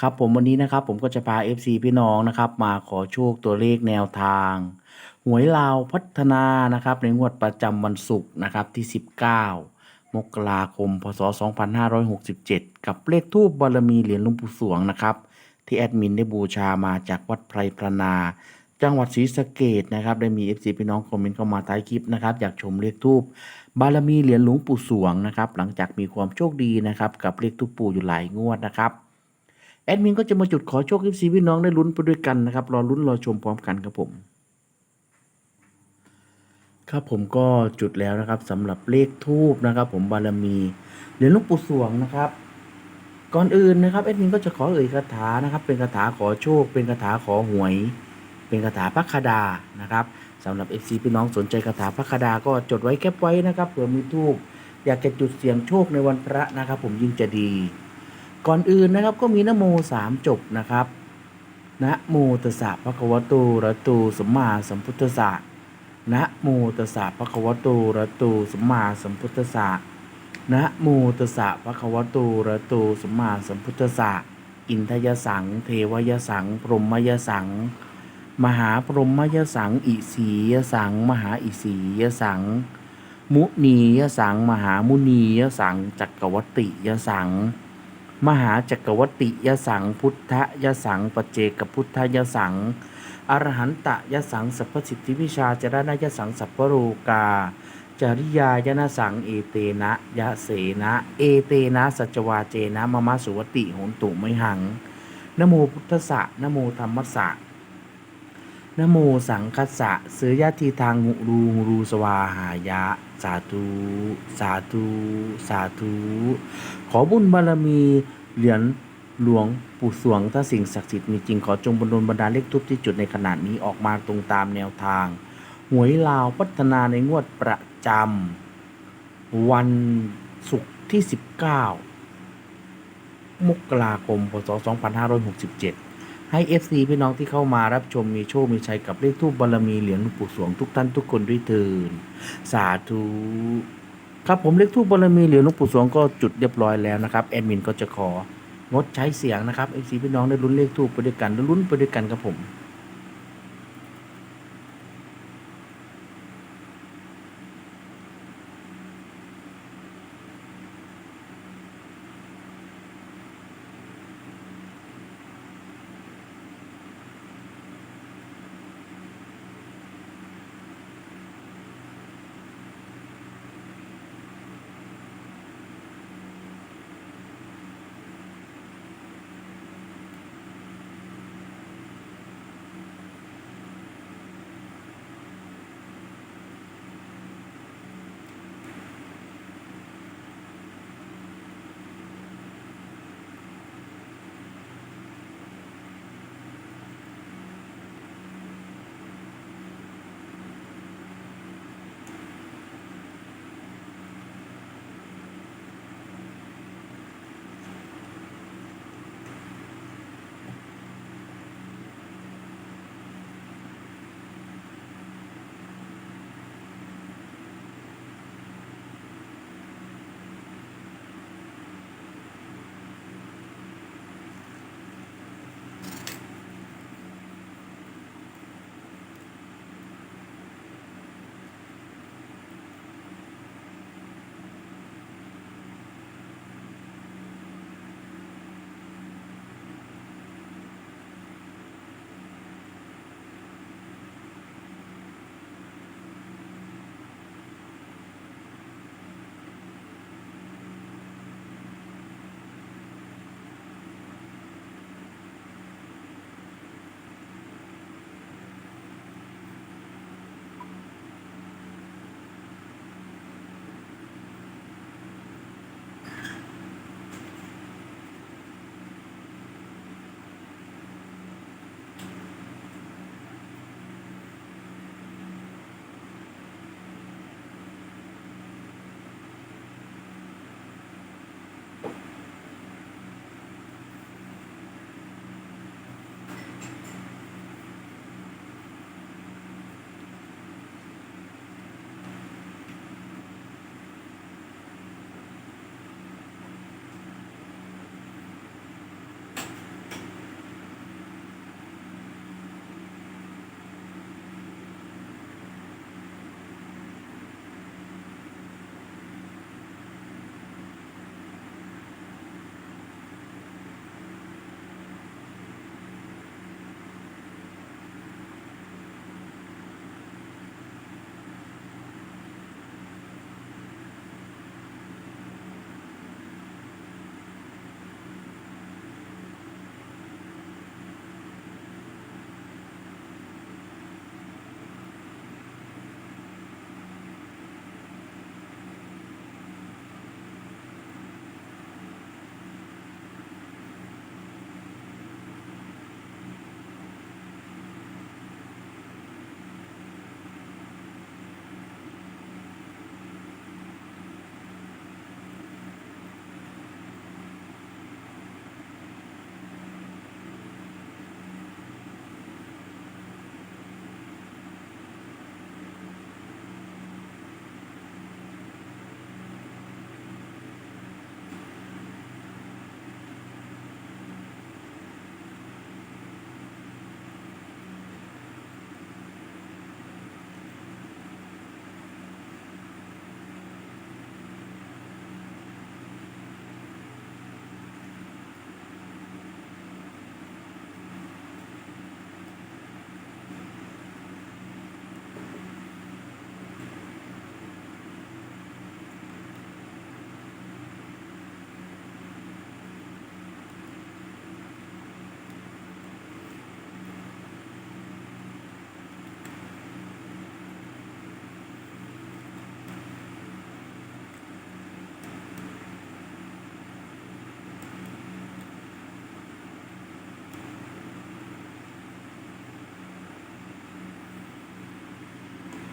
ครับผมวันนี้นะครับผมก็จะพา FC พี่น้องนะครับมาขอโชคตัวเลขแนวทาง หวยลาวพัฒนานะครับในงวดประจำวันศุกร์นะครับที่ 19 มกราคม พศ 2567 กับเลขทูบบารมีเหรียญหลุงปู่สวงนะครับ ที่แอดมินได้บูชามาจากวัดไพรพระนา จังหวัดศรีสะเกดนะครับได้มี FC พี่น้องคอมเมนต์เข้ามาท้ายคลิปนะครับอยากชมเลขทูบบารมีเหรียญหลวงปู่สวงนะครับหลังจากมีความโชคดีนะครับกับเลขทูปปู่อยู่หลายงวดนะครับ ดมินก็จะมาจุดขอโชค FC พี่น้องได้ลุ้นไปด้วยกันนะครับ รอลุ้นรอชมพร้อมกันครับผม ครับผมก็จุดแล้วนะครับสำหรับเลขทูบนะครับ ผมบารมีเหรียญลวงปู่สวงนะครับ ก่อนอื่นนะครับแอดมินก็จะขอเอ่ยคาถานะครับ เป็นคาถาขอโชค เป็นคาถาขอหวย เป็นคาถาพระคดานะครับสำหรับ FC พี่น้องสนใจคาถาพระคดาก็จดไว้แคปไว้นะครับเผื่อมีทูบอยากจะจุดเสียงโชคในวันพระนะครับ ผมยิ่งจะดี ก่อนอื่นนะครับก็มีนโมสามจบนะครับนะโมตัสสะภะคะวะโตระหะโตสัมมาสัมพุทธัสสะนะโมตัสสะภะคะวะโตระหะโตสัมมาสัมพุทธัสสะนะโมตัสสะภะคะวะโตระหะโตสัมมาสัมพุทธัสสะอินทยสัง เทวยสัง พรหมยสัง มหาพรหมยสัง อิสียสัง มหาอิสียสัง มุนียสัง มหามุนียสังจักรวติยสัง มหาจักรวติยสังพุทธยสังปเจกพุทธยสังอรหันตยสังสัพพสิทธิวิชาจรณยสังสัพพโรกา จริยายนะสังเอเตนะยะเสนะ เอเตนะสัจวาเจนะมะมะสุวติโหนตุไมหังนโมพุทธะนโมธรรมสะนโมสังคัสสะเสือยะทีทางหุรูหุรูสวาหายะ สาธุ สาธุ สาธุ ขอบุญบารมีเหรียญหลวงปู่สวงถ้าสิ่งศักดิ์สิทธิ์มีจริงขอจงบรรดลบรรดาเลขทุบที่จุดในขณะนี้ออกมาตรงตามแนวทาง หวยลาวพัฒนาในงวดประจำวันศุกร์ที่ 19 มกราคมพศ2567 ให้ FC พี่น้องที่เข้ามารับชมมีโชค มีชัยกับเลขทูบบารมีเหรียญหลวงปู่สวงทุกท่านทุกคนด้วยเถินสาธุครับผมเลขทูบบารมีเหรียญหลวงปู่สวงก็จุดเรียบร้อยแล้วนะครับแอดมินก็จะของดใช้เสียงนะครับ FC พี่น้องได้ลุ้นเลขทูบไปด้วยกันได้ลุ้นไปด้วยกันครับผม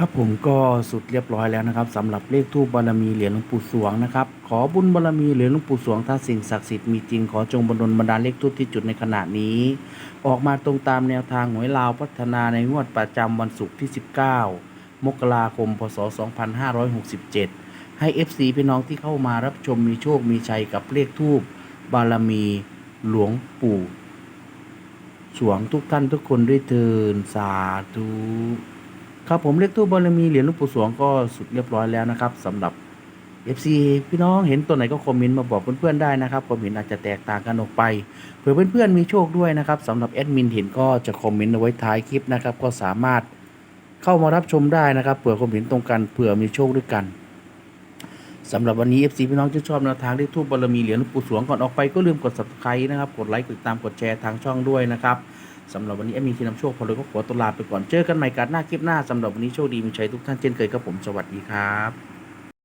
ครับผมก็สุดเรียบร้อยแล้วนะครับสำหรับเลขทูบบารมีเหรียญหลวงปู่สวงนะครับ ขอบุญบารมีเหรียญหลวงปู่สวงถ้าสิ่งศักดิ์สิทธิ์มีจริงขอจงบันดลบันดาเลขทูบที่จุดในขณะนี้ ออกมาตรงตามแนวทางหวยลาวพัฒนาในงวดประจำวันศุกร์ที่ 19 มกราคมพศ 2567 ให้ FC พี่น้องที่เข้ามารับชมมีโชคมีชัยกับเลขทูบบารมีหลวงปู่สวงทุกท่านทุกคนด้วยเทินสาธุ ครับผมเลขทูบบารมีเหรียญลวงปู่สวงก็สุดเรียบร้อยแล้วนะครับสำหรับ FC พี่น้องเห็นตัวไหนก็คอมเมนต์มาบอกเพื่อนๆได้นะครับความเห็นอาจจะแตกต่างกันออกไปเผื่อเพื่อนๆมีโชคด้วยนะครับสำหรับแอดมินเห็นก็จะคอมเมนต์เอาไว้ท้ายคลิปนะครับก็สามารถเข้ามารับชมได้นะครับเผื่อความเห็นตรงกันเผื่อมีโชคด้วยกันสำหรับวันนี้ FC พี่น้องที่ชอบแนวทางเลขทูบบารมีเหรียญหลวงปู่สวงก่อนออกไปก็ลืมกด subscribe นะครับ กดไลค์กดติดตามกดแชร์ทางช่องด้วยนะครับ สำหรับวันนี้แอมมีทีนำโชคพอเลยก็ขอตัวลาไปก่อนเจอกันใหม่การหน้าคลิปหน้าสำหรับวันนี้โชคดีมีชัยทุกท่านเช่นเคยครับผมสวัสดีครับ